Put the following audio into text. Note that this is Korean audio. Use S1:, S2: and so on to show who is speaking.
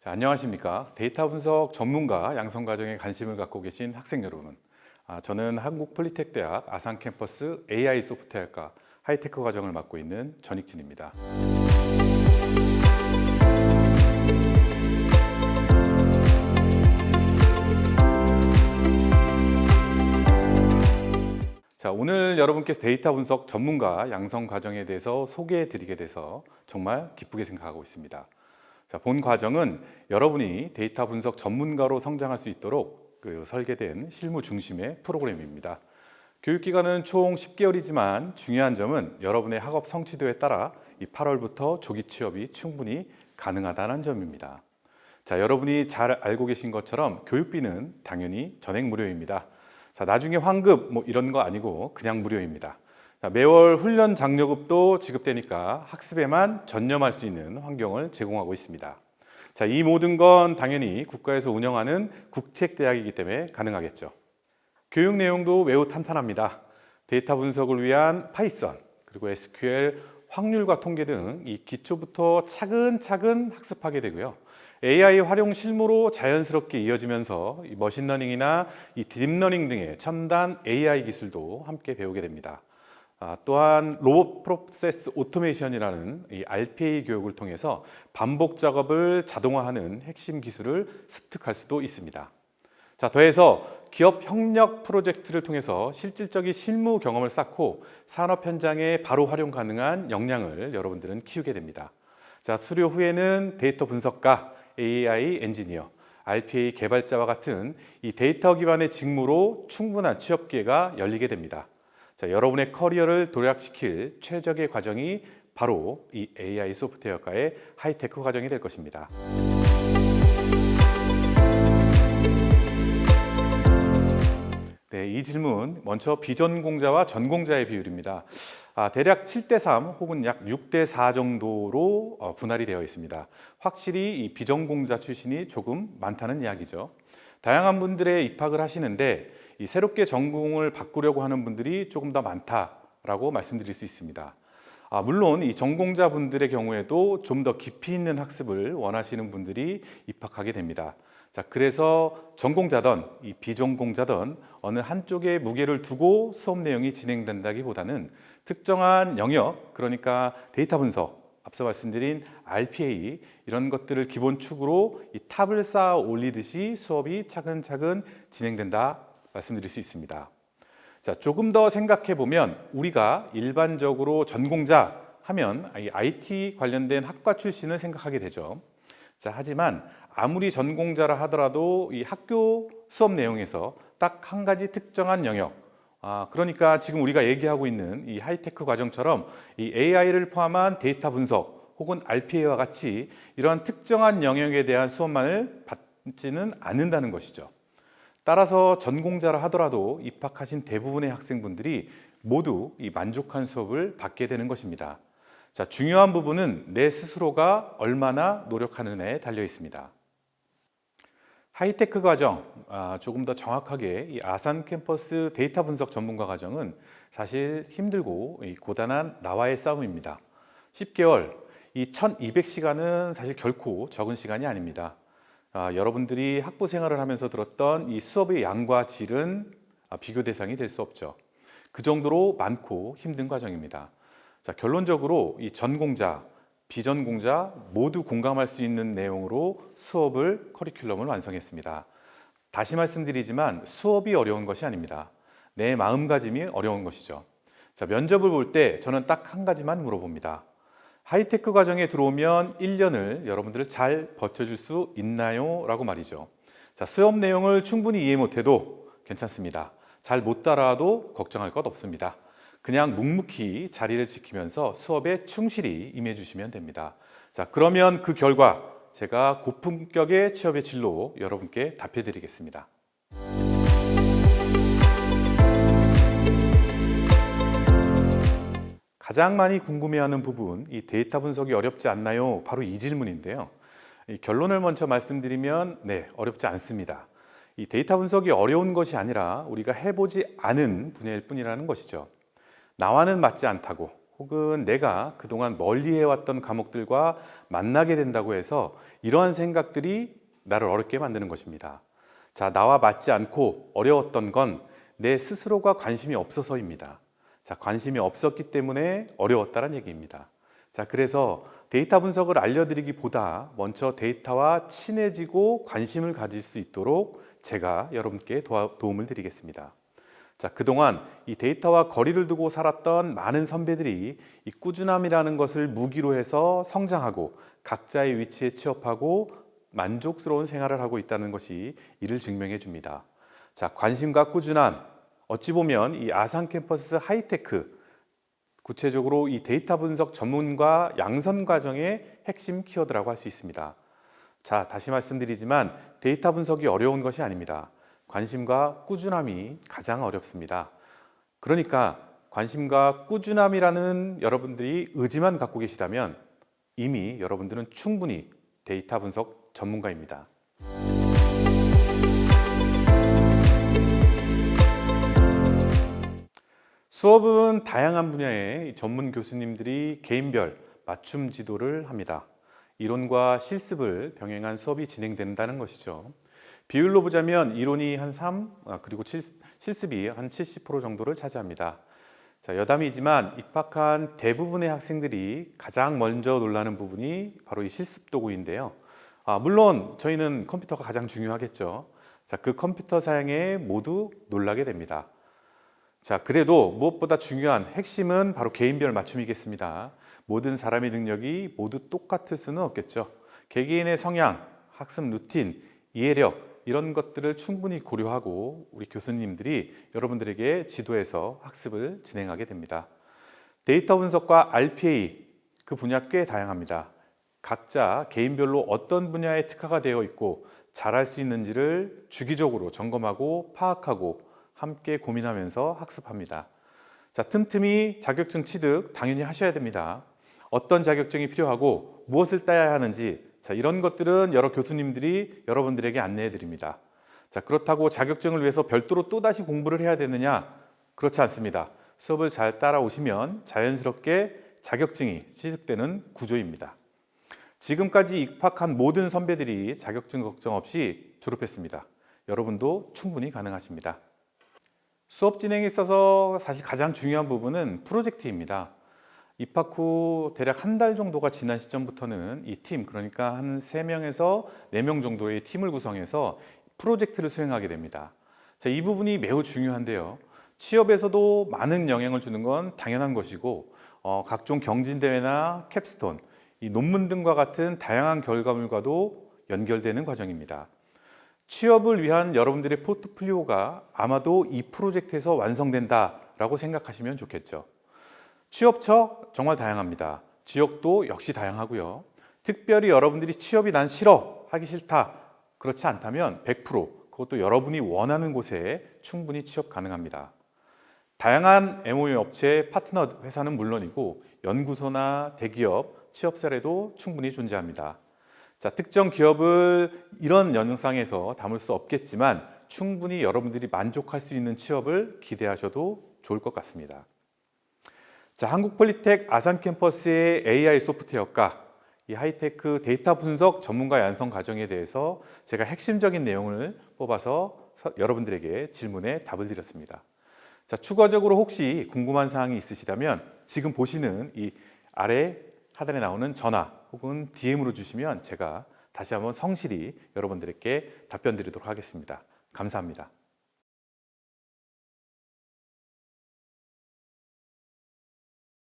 S1: 자, 안녕하십니까. 데이터 분석 전문가 양성 과정에 관심을 갖고 계신 학생 여러분. 아, 저는 한국 폴리텍 대학 아산 캠퍼스 AI 소프트웨어과 하이테크 과정을 맡고 있는 전익진입니다. 자, 오늘 여러분께서 데이터 분석 전문가 양성 과정에 대해서 소개해 드리게 돼서 정말 기쁘게 생각하고 있습니다. 자, 본 과정은 여러분이 데이터 분석 전문가로 성장할 수 있도록 그 설계된 실무 중심의 프로그램입니다. 교육 기간은 총 10개월이지만 중요한 점은 여러분의 학업 성취도에 따라 이 8월부터 조기 취업이 충분히 가능하다는 점입니다. 자, 여러분이 잘 알고 계신 것처럼 교육비는 당연히 전액 무료입니다. 자, 나중에 환급 뭐 이런 거 아니고 그냥 무료입니다. 자, 매월 훈련 장려급도 지급되니까 학습에만 전념할 수 있는 환경을 제공하고 있습니다. 자, 이 모든 건 당연히 국가에서 운영하는 국책대학이기 때문에 가능하겠죠. 교육 내용도 매우 탄탄합니다. 데이터 분석을 위한 파이썬, 그리고 SQL, 확률과 통계 등 이 기초부터 차근차근 학습하게 되고요. AI 활용 실무로 자연스럽게 이어지면서 이 머신러닝이나 이 딥러닝 등의 첨단 AI 기술도 함께 배우게 됩니다. 아, 또한 로봇 프로세스 오토메이션이라는 이 RPA 교육을 통해서 반복 작업을 자동화하는 핵심 기술을 습득할 수도 있습니다. 자, 더해서 기업 협력 프로젝트를 통해서 실질적인 실무 경험을 쌓고 산업 현장에 바로 활용 가능한 역량을 여러분들은 키우게 됩니다. 자, 수료 후에는 데이터 분석가, AI 엔지니어, RPA 개발자와 같은 이 데이터 기반의 직무로 충분한 취업 기회가 열리게 됩니다. 자, 여러분의 커리어를 도약시킬 최적의 과정이 바로 이 AI 소프트웨어과의 하이테크 과정이 될 것입니다. 네, 이 질문 먼저 비전공자와 전공자의 비율입니다. 아, 대략 7대 3 혹은 약 6대 4 정도로 어, 분할이 되어 있습니다. 확실히 이 비전공자 출신이 조금 많다는 이야기죠. 다양한 분들의 입학을 하시는데 이 새롭게 전공을 바꾸려고 하는 분들이 조금 더 많다라고 말씀드릴 수 있습니다. 아, 물론 이 전공자 분들의 경우에도 좀 더 깊이 있는 학습을 원하시는 분들이 입학하게 됩니다. 자, 그래서 전공자든 이 비전공자든 어느 한쪽에 무게를 두고 수업 내용이 진행된다기보다는 특정한 영역, 그러니까 데이터 분석, 앞서 말씀드린 RPA 이런 것들을 기본 축으로 이 탑을 쌓아 올리듯이 수업이 차근차근 진행된다 말씀드릴 수 있습니다. 자, 조금 더 생각해 보면 우리가 일반적으로 전공자 하면 이 IT 관련된 학과 출신을 생각하게 되죠. 자, 하지만 아무리 전공자라 하더라도 이 학교 수업 내용에서 딱 한 가지 특정한 영역, 아, 그러니까 지금 우리가 얘기하고 있는 이 하이테크 과정처럼 이 AI를 포함한 데이터 분석 혹은 RPA와 같이 이러한 특정한 영역에 대한 수업만을 받지는 않는다는 것이죠. 따라서 전공자라 하더라도 입학하신 대부분의 학생분들이 모두 이 만족한 수업을 받게 되는 것입니다. 자, 중요한 부분은 내 스스로가 얼마나 노력하느냐에 달려 있습니다. 하이테크 과정, 아, 조금 더 정확하게 이 아산 캠퍼스 데이터 분석 전문가 과정은 사실 힘들고 이 고단한 나와의 싸움입니다. 10개월, 이 1200시간은 사실 결코 적은 시간이 아닙니다. 아, 여러분들이 학부 생활을 하면서 들었던 이 수업의 양과 질은 아, 비교 대상이 될 수 없죠. 그 정도로 많고 힘든 과정입니다. 자, 결론적으로 이 전공자, 비전공자 모두 공감할 수 있는 내용으로 수업을 커리큘럼을 완성했습니다. 다시 말씀드리지만 수업이 어려운 것이 아닙니다. 내 마음가짐이 어려운 것이죠. 자, 면접을 볼 때 저는 딱 한 가지만 물어봅니다. 하이테크 과정에 들어오면 1년을 여러분들 잘 버텨줄 수 있나요? 라고 말이죠. 자, 수업 내용을 충분히 이해 못해도 괜찮습니다. 잘 못 따라와도 걱정할 것 없습니다. 그냥 묵묵히 자리를 지키면서 수업에 충실히 임해 주시면 됩니다. 자, 그러면 그 결과 제가 고품격의 취업의 진로 여러분께 답해 드리겠습니다. 가장 많이 궁금해하는 부분, 이 데이터 분석이 어렵지 않나요? 바로 이 질문인데요. 이 결론을 먼저 말씀드리면, 네, 어렵지 않습니다. 이 데이터 분석이 어려운 것이 아니라 우리가 해보지 않은 분야일 뿐이라는 것이죠. 나와는 맞지 않다고 혹은 내가 그동안 멀리 해왔던 과목들과 만나게 된다고 해서 이러한 생각들이 나를 어렵게 만드는 것입니다. 자, 나와 맞지 않고 어려웠던 건 내 스스로가 관심이 없어서입니다. 자, 관심이 없었기 때문에 어려웠다는 얘기입니다. 자, 그래서 데이터 분석을 알려드리기보다 먼저 데이터와 친해지고 관심을 가질 수 있도록 제가 여러분께 도와, 도움을 드리겠습니다. 자, 그동안 이 데이터와 거리를 두고 살았던 많은 선배들이 이 꾸준함이라는 것을 무기로 해서 성장하고 각자의 위치에 취업하고 만족스러운 생활을 하고 있다는 것이 이를 증명해 줍니다. 자, 관심과 꾸준함. 어찌 보면 이 아산 캠퍼스 하이테크 구체적으로 이 데이터 분석 전문가 양선 과정의 핵심 키워드라고 할 수 있습니다. 자, 다시 말씀드리지만 데이터 분석이 어려운 것이 아닙니다. 관심과 꾸준함이 가장 어렵습니다. 그러니까 관심과 꾸준함이라는 여러분들이 의지만 갖고 계시다면 이미 여러분들은 충분히 데이터 분석 전문가입니다. 수업은 다양한 분야의 전문 교수님들이 개인별 맞춤 지도를 합니다. 이론과 실습을 병행한 수업이 진행된다는 것이죠. 비율로 보자면 이론이 한 3, 아, 그리고 칠- 실습이 한 70% 정도를 차지합니다. 자, 여담이지만 입학한 대부분의 학생들이 가장 먼저 놀라는 부분이 바로 이 실습 도구인데요. 아, 물론 저희는 컴퓨터가 가장 중요하겠죠. 자, 그 컴퓨터 사양에 모두 놀라게 됩니다. 자, 그래도 무엇보다 중요한 핵심은 바로 개인별 맞춤이겠습니다. 모든 사람의 능력이 모두 똑같을 수는 없겠죠. 개개인의 성향, 학습 루틴, 이해력 이런 것들을 충분히 고려하고 우리 교수님들이 여러분들에게 지도해서 학습을 진행하게 됩니다. 데이터 분석과 RPA 그 분야 꽤 다양합니다. 각자 개인별로 어떤 분야에 특화가 되어 있고 잘할 수 있는지를 주기적으로 점검하고 파악하고 함께 고민하면서 학습합니다. 자, 틈틈이 자격증 취득 당연히 하셔야 됩니다. 어떤 자격증이 필요하고 무엇을 따야 하는지 자, 이런 것들은 여러 교수님들이 여러분들에게 안내해 드립니다. 자, 그렇다고 자격증을 위해서 별도로 또다시 공부를 해야 되느냐? 그렇지 않습니다. 수업을 잘 따라오시면 자연스럽게 자격증이 취득되는 구조입니다. 지금까지 입학한 모든 선배들이 자격증 걱정 없이 졸업했습니다. 여러분도 충분히 가능하십니다. 수업 진행에 있어서 사실 가장 중요한 부분은 프로젝트입니다. 입학 후 대략 한 달 정도가 지난 시점부터는 이 팀, 그러니까 한 3명에서 4명 정도의 팀을 구성해서 프로젝트를 수행하게 됩니다. 자, 이 부분이 매우 중요한데요. 취업에서도 많은 영향을 주는 건 당연한 것이고, 어, 각종 경진대회나 캡스톤, 이 논문 등과 같은 다양한 결과물과도 연결되는 과정입니다. 취업을 위한 여러분들의 포트폴리오가 아마도 이 프로젝트에서 완성된다라고 생각하시면 좋겠죠. 취업처 정말 다양합니다. 지역도 역시 다양하고요. 특별히 여러분들이 취업이 난 싫어, 하기 싫다. 그렇지 않다면 100% 그것도 여러분이 원하는 곳에 충분히 취업 가능합니다. 다양한 MOU 업체 파트너 회사는 물론이고 연구소나 대기업 취업 사례도 충분히 존재합니다. 자, 특정 기업을 이런 영상에서 담을 수 없겠지만 충분히 여러분들이 만족할 수 있는 취업을 기대하셔도 좋을 것 같습니다. 자, 한국폴리텍 아산 캠퍼스의 AI 소프트웨어과 이 하이테크 데이터 분석 전문가 양성 과정에 대해서 제가 핵심적인 내용을 뽑아서 서- 여러분들에게 질문에 답을 드렸습니다. 자, 추가적으로 혹시 궁금한 사항이 있으시다면 지금 보시는 이 아래 하단에 나오는 전화 혹은 DM으로 주시면 제가 다시 한번 성실히 여러분들께 답변 드리도록 하겠습니다. 감사합니다.